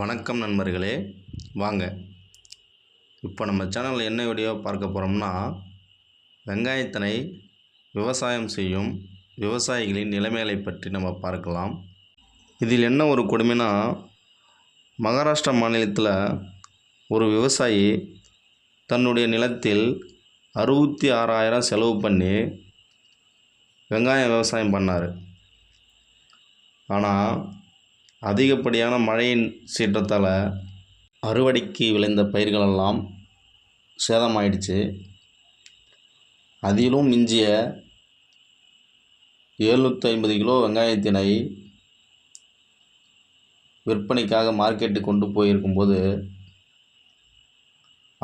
வணக்கம் நண்பர்களே. வாங்க. இப்போ நம்ம சேனலில் என்ன வீடியோ பார்க்க போகிறோம்னா வெங்காயத்தினை விவசாயம் செய்யும் விவசாயிகளின் நிலைமைகளை பற்றி நம்ம பார்க்கலாம். இதில் என்ன ஒரு கொடுமைனா மகாராஷ்டிரா மாநிலத்தில் ஒரு விவசாயி தன்னுடைய நிலத்தில் அறுபத்தி ஆறாயிரம் செலவு பண்ணி வெங்காயம் விவசாயம் பண்ணார். ஆனால் அதிகப்படியான மழையின் சீற்றத்தால் அறுவடைக்கு விளைந்த பயிர்களெல்லாம் சேதமாயிடுச்சு. அதிலும் மிஞ்சிய எழுநூற்றி ஐம்பது கிலோ வெங்காயத்தினை விற்பனைக்காக மார்க்கெட்டுக்கு கொண்டு போயிருக்கும்போது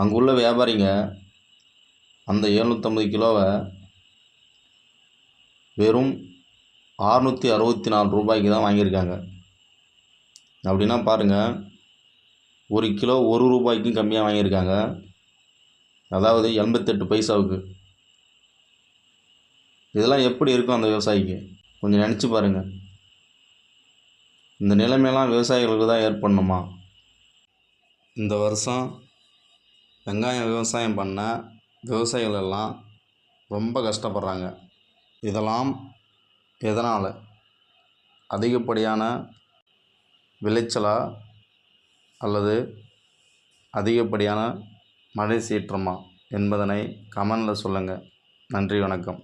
அங்குள்ள வியாபாரிங்க அந்த எழுநூற்றம்பது கிலோவை வெறும் அறுநூற்றி அறுபத்தி நாலு ரூபாய்க்கு தான் வாங்கியிருக்காங்க. அப்படின்னா பாருங்கள் ஒரு கிலோ ஒரு ரூபாய்க்கும் கம்மியாக வாங்கியிருக்காங்க. அதாவது எண்பத்தெட்டு பைசாவுக்கு. இதெல்லாம் எப்படி இருக்கும் அந்த விவசாயிக்கு? கொஞ்சம் நினச்சி பாருங்கள் இந்த நிலைமையெல்லாம் விவசாயிகளுக்கு தான் ஏற்படணுமா? இந்த வருஷம் வெங்காயம் விவசாயம் பண்ண விவசாயிகள் எல்லாம் ரொம்ப கஷ்டப்படுறாங்க. இதெல்லாம் எதனால்? அதிகப்படியான விளைச்சலா அல்லது அதிகப்படியான மழை சீற்றமா என்பதனை கமெண்டில் சொல்லுங்கள் நன்றி வணக்கம்.